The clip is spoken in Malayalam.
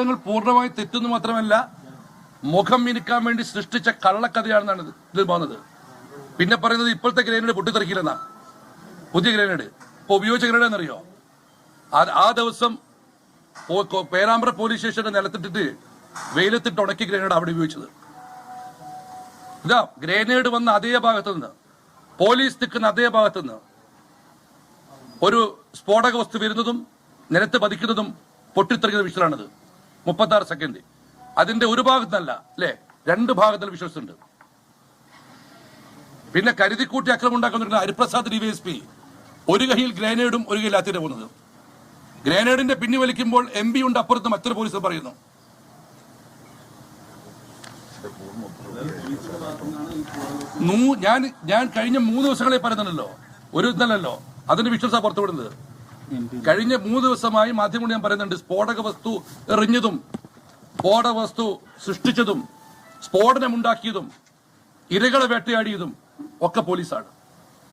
വാർത്തകൾ പൂർണമായി തെറ്റുന്നു മാത്രമല്ല മുഖം മിനുക്കാൻ വേണ്ടി സൃഷ്ടിച്ച കള്ളക്കഥയാണെന്നാണ് ഇത് ഇതിൽ പോകുന്നത് പിന്നെ പറയുന്നത് ഇപ്പോഴത്തെ ഗ്രനേഡ് പൊട്ടിത്തെറിക്കില്ലെന്നാ. പുതിയ ഗ്രനേഡ്. ഇപ്പൊ ഉപയോഗിച്ച ഗ്രനേഡ് എന്നറിയോ? ആ- ദിവസം പേരാമ്പ്ര പോലീസ് സ്റ്റേഷന്റെ നിലത്തിട്ടിട്ട് വെയിലത്തിട്ട് ഉണക്കി ഗ്രനേഡ് അവിടെ ഉപയോഗിച്ചത്. ഇതാ ഗ്രനേഡ് വന്ന അതേ ഭാഗത്തു നിന്ന് പോലീസ് നിൽക്കുന്ന അതേ ഭാഗത്തു നിന്ന് ഒരു സ്ഫോടക വസ്തു വരുന്നതും നിലത്ത് പതിക്കുന്നതും പൊട്ടിത്തെറിക്കുന്ന വിഷയമാണിത് മുപ്പത്തി ആറ് സെക്കൻഡ് അതിന്റെ ഒരു ഭാഗത്തല്ല അല്ലേ? രണ്ട് ഭാഗത്തിൽ വിശ്വസിച്ചുണ്ട് പിന്നെ കരുതിക്കൂട്ടി അക്രമം ഉണ്ടാക്കുന്ന ഹരിപ്രസാദ് ഡിവൈഎസ്പി ഒരു കൈയിൽ ഗ്രനേഡും ഒരു കൈയിൽ അത്തിര പോകുന്നത്. ഗ്രനേഡിന്റെ പിന്നി വലിക്കുമ്പോൾ എം പി ഉണ്ട് അപ്പുറത്ത് മറ്റൊരു പോലീസ് പറയുന്നു. ഞാൻ ഞാൻ കഴിഞ്ഞ മൂന്ന് ദിവസങ്ങളെ പറയുന്നുണ്ടല്ലോ ഒരു ഇന്നലല്ലോ അതിന്റെ വിശ്വസ പുറത്തുവിടുന്നത്. കഴിഞ്ഞ മൂന്ന് ദിവസമായി മാധ്യമങ്ങൾ ഞാൻ പറയുന്നുണ്ട് സ്ഫോടക വസ്തു എറിഞ്ഞതും സ്ഫോടക വസ്തു സൃഷ്ടിച്ചതും സ്ഫോടനമുണ്ടാക്കിയതും ഇരകളെ വേട്ടയാടിയതും ഒക്കെ പോലീസാണ്.